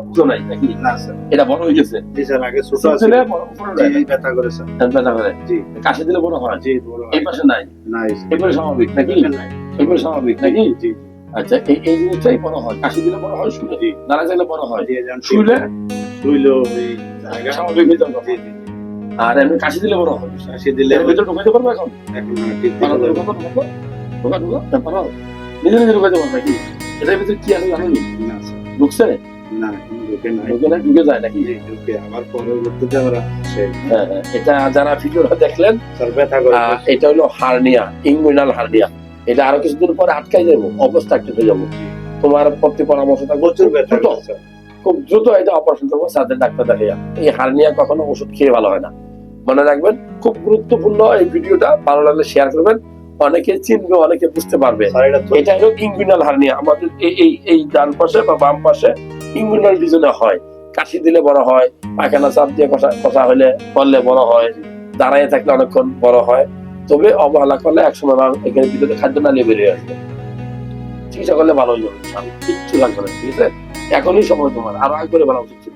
এখনও বুঝো নাই নাকি? না স্যার এটা বড় হয়ে গেছে। জি স্যার আগে ছোট ছোট আছে। ছেলে বড় উপরে জি যায়। ব্যথা করে স্যার ব্যথা করে। জি। কাশি দিলে বড় হয়? জি বড় এই পাশে নাই? নাই এগুলো স্বাভাবিক নাকি? এগুলো স্বাভাবিক নাকি? জি আচ্ছা এই এই জিনিসটাই বড় হয়। কাশি দিলে বড় হয় শুলে? দাঁড়া গেলে বড় হয়। শুলে? শুইলো স্বাভাবিক হয়ে যাবে। জি জি। আর এমনি কাশি দিলে বড় হয়। কাশি দিলে ভিতরে ঢুকাইতে পারবে এখন? তা পারো। নিজে নিজে ঢুকাইতে পারবে নাকি? এটার ভিতরে কি আছে জানো না ঢুকছে? না ঢুকে নাই ঢুকে না ঢুকে যায় নাকি? ঢুকে। আবার পরবর্তীতে আমরা সে হ্যাঁ, হ্যাঁ। এটা যারা ভিডিওটা দেখলেন স্যার ব্যথা করে। আহ, এটা হলো হার্নিয়া ইংগুইনাল হার্নিয়া। এটা আরও কিছুদিন পরে আটকাই যাব অবস্থা একটু হয়ে যাব। তোমার প্রতি পরামর্শ থাকবে দ্রুত খুব দ্রুত এটা অপারেশন করব সাথে ডাক্তার দেখাইয়া। এই হার্নিয়া কখনো ওষুধ খেয়ে ভালো হয় না। মনে রাখবেন খুব গুরুত্বপূর্ণ এই ভিডিওটা ভালো লাগলে শেয়ার করবেন। অনেকে চিনবে অনেকে বুঝতে পারবে। এটা হলো ইঙ্গুইনাল হার্নিয়া। আমাদের এই এই এই ডান পাশে বা বাম পাশে ইঙ্গুইনাল ডিজনে হয়। কাশি দিলে বড় হয়, পায়খানা চাপ দিয়ে কষা কষা হলে করলে বড় হয়, দাঁড়াইয়ে থাকলে অনেকক্ষণ বড় হয়। তবে অবহেলা করলে একসময় সময় এখানে ভিতরে খাদ্য নালিয়ে বেরিয়ে আসবে। চিকিৎসা করলে ভালো হয়ে যাবে না, ঠিক আছে? এখনই সময় তোমার। আরও আগে করে ভালো উচিত